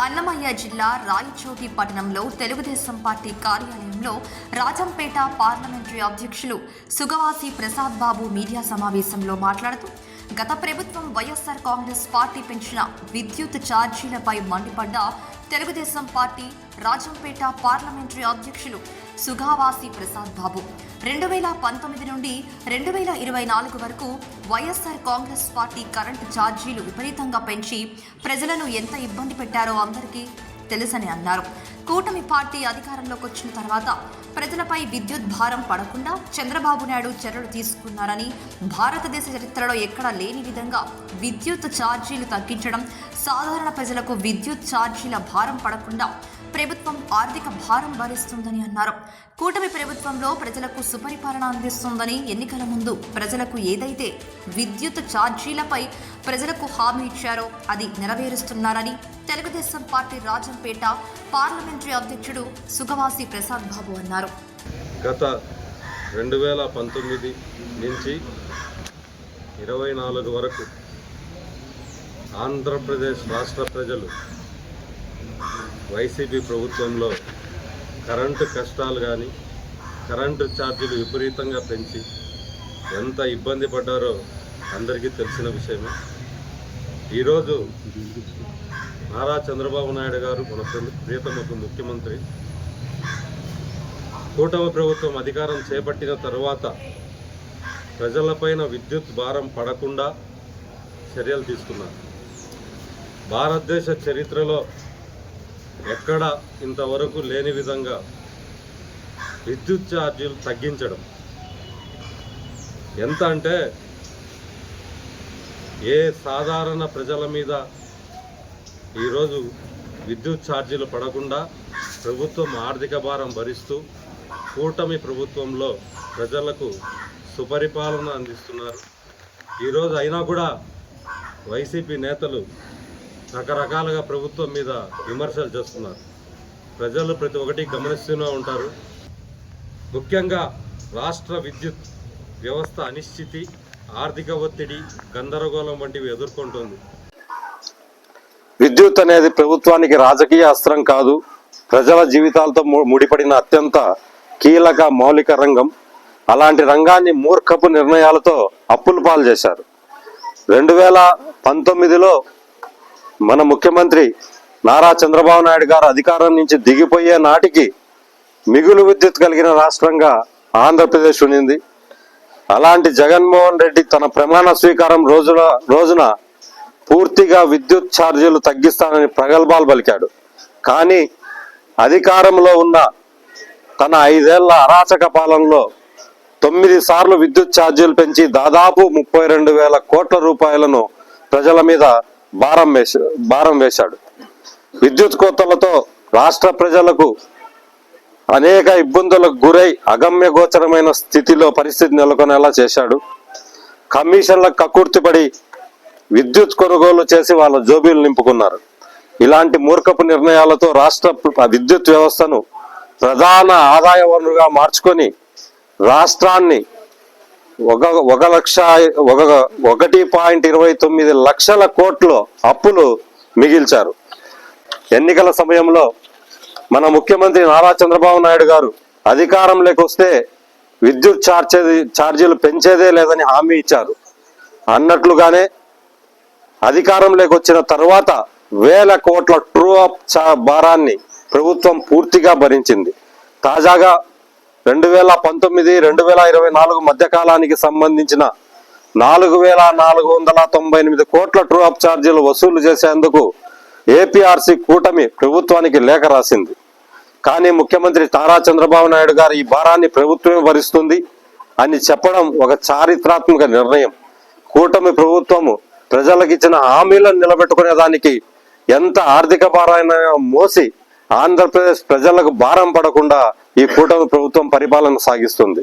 అన్నమయ్య జిల్లా రాయచోటి పట్టణంలో తెలుగుదేశం పార్టీ కార్యాలయంలో రాజంపేట పార్లమెంటరీ అధ్యక్షులు సుగవాసి ప్రసాద్ బాబు మీడియా సమావేశంలో మాట్లాడుతూ గత ప్రభుత్వం వైఎస్ఆర్ కాంగ్రెస్ పార్టీ పెంచిన విద్యుత్ ఛార్జీలపై మండిపడ్డ తెలుగుదేశం పార్టీ రాజంపేట పార్లమెంటరీ అధ్యక్షులు సుగావాసి ప్రసాద్ బాబు. రెండు వేల పంతొమ్మిది నుండి రెండు వేల ఇరవై నాలుగు వరకు వైఎస్ఆర్ కాంగ్రెస్ పార్టీ కరెంటు ఛార్జీలు విపరీతంగా పెంచి ప్రజలను ఎంత ఇబ్బంది పెట్టారో అందరికీ తెలుసని అన్నారు. కూటమి పార్టీ అధికారంలోకి వచ్చిన తర్వాత ప్రజలపై విద్యుత్ భారం పడకుండా చంద్రబాబు నాయుడు చర్యలు తీసుకున్నారని భారతదేశ చరిత్రలో ఎక్కడా లేని విధంగా విద్యుత్ ఛార్జీలు తగ్గించడం సాధారణ ప్రజలకు విద్యుత్ ఛార్జీల భారం పడకుండా ప్రభుత్వం ఆర్థిక భారం భరిస్తుందని అన్నారు. కూటమి ప్రభుత్వంలో ప్రజలకు సుపరిపాలన అందిస్తుందని ఎన్నికల ముందు ప్రజలకు ఏదైతే విద్యుత్ ఛార్జీలపై ప్రజలకు హామీ ఇచ్చారో అది నెరవేరుస్తున్నారని తెలుగుదేశం పార్టీ రాజంపేట పార్లమెంటరీ అధ్యక్షుడు సుగవాసి ప్రసాద్ బాబు అన్నారు. గత రెండు వేల పంతొమ్మిది నుంచి ఇరవై నాలుగు వరకు ఆంధ్రప్రదేశ్ రాష్ట్ర ప్రజలు వైసీపీ ప్రభుత్వంలో కరెంటు కష్టాలు కానీ కరెంటు ఛార్జీలు విపరీతంగా పెంచి ఎంత ఇబ్బంది పడ్డారో అందరికీ తెలిసిన విషయమే. ఈరోజు నారా చంద్రబాబు నాయుడు గారు మన ప్రియతమకు ముఖ్యమంత్రి కూటమి ప్రభుత్వం అధికారం చేపట్టిన తర్వాత ప్రజలపైన విద్యుత్ భారం పడకుండా చర్యలు తీసుకున్నారు. భారతదేశ చరిత్రలో ఎక్కడ ఇంతవరకు లేని విధంగా విద్యుత్ ఛార్జీలు తగ్గించడం. ఎంత అంటే ఏ సాధారణ ప్రజల మీద ఈరోజు విద్యుత్ ఛార్జీలు పడకుండా ప్రభుత్వం ఆర్థిక భారం భరిస్తూ కూటమి ప్రభుత్వంలో ప్రజలకు సుపరిపాలన అందిస్తున్నారు. ఈరోజు అయినా కూడా వైసీపీ నేతలు రకరకాలుగా ప్రభుత్వం మీద విమర్శలు చేస్తున్నారు. ప్రజలు ప్రతి ఒక్కటి గమనిస్తూనే ఉంటారు. ముఖ్యంగా రాష్ట్ర విద్యుత్ వ్యవస్థ అనిశ్చితి ఆర్థిక ఒత్తిడి గందరగోళం వంటివి ఎదుర్కొంటుంది. విద్యుత్ అనేది ప్రభుత్వానికి రాజకీయ అస్త్రం కాదు. ప్రజల జీవితాలతో ము- ముడిపడిన అత్యంత కీలక మౌలిక రంగం. అలాంటి రంగాన్ని మూర్ఖపు నిర్ణయాలతో అప్పులు పాలు చేశారు. రెండు వేల పంతొమ్మిదిలో మన ముఖ్యమంత్రి నారా చంద్రబాబు నాయుడు గారు అధికారం నుంచి దిగిపోయే నాటికి మిగులు విద్యుత్ కలిగిన రాష్ట్రంగా ఆంధ్రప్రదేశ్ ఉండింది అలాంటి జగన్మోహన్ రెడ్డి తన ప్రమాణ స్వీకారం రోజున రోజున పూర్తిగా విద్యుత్ ఛార్జీలు తగ్గిస్తానని ప్రగల్భాలు పలికాడు. కానీ అధికారంలో ఉన్న తన ఐదేళ్ళ అరాచక పాలనలో తొమ్మిది సార్లు విద్యుత్ ఛార్జీలు పెంచి దాదాపు ముప్పై రెండు వేల కోట్ల రూపాయలను ప్రజల మీద భారం వేసి భారం వేశాడు. విద్యుత్ కోతలతో రాష్ట్ర ప్రజలకు అనేక ఇబ్బందులకు గురై అగమ్య గోచరమైన స్థితిలో పరిస్థితి నెలకొనేలా చేశాడు. కమిషన్లకు కక్కుర్తిపడి విద్యుత్ కొనుగోలు చేసి వాళ్ళ జోబీలు నింపుకున్నారు. ఇలాంటి మూర్ఖపు నిర్ణయాలతో రాష్ట్ర విద్యుత్ వ్యవస్థను ప్రధాన ఆదాయ వనరుగా మార్చుకొని రాష్ట్రాన్ని ఒక ఒక లక్ష ఒక ఒకటి పాయింట్ ఇరవై తొమ్మిది లక్షల కోట్లు అప్పులు మిగిల్చారు. ఎన్నికల సమయంలో మన ముఖ్యమంత్రి నారా చంద్రబాబు నాయుడు గారు అధికారంలోకి వస్తే విద్యుత్ ఛార్జీ ఛార్జీలు పెంచేదే లేదని హామీ ఇచ్చారు. అన్నట్లుగానే అధికారంలోకి వచ్చిన తర్వాత వేల కోట్ల ట్రూ అప్ చా- భారాన్ని ప్రభుత్వం పూర్తిగా భరించింది. తాజాగా రెండు వేల పంతొమ్మిది రెండు వేల ఇరవై నాలుగు మధ్యకాలానికి సంబంధించిన నాలుగు వేల నాలుగు వందల తొంభై ఎనిమిది కోట్ల ట్రూ అప్ ఛార్జీలు వసూలు చేసేందుకు ఏపీఆర్సీ కూటమి ప్రభుత్వానికి లేఖ రాసింది. కానీ ముఖ్యమంత్రి తారా చంద్రబాబు నాయుడు గారు ఈ భారాన్ని ప్రభుత్వమే భరిస్తుంది అని చెప్పడం ఒక చారిత్రాత్మక నిర్ణయం. కూటమి ప్రభుత్వము ప్రజలకు ఇచ్చిన హామీలను నిలబెట్టుకునే దానికి ఎంత ఆర్థిక భారాన్ని మోసి ఆంధ్రప్రదేశ్ ప్రజలకు భారం పడకుండా ఈ కూటమి ప్రభుత్వం పరిపాలన సాగిస్తుంది.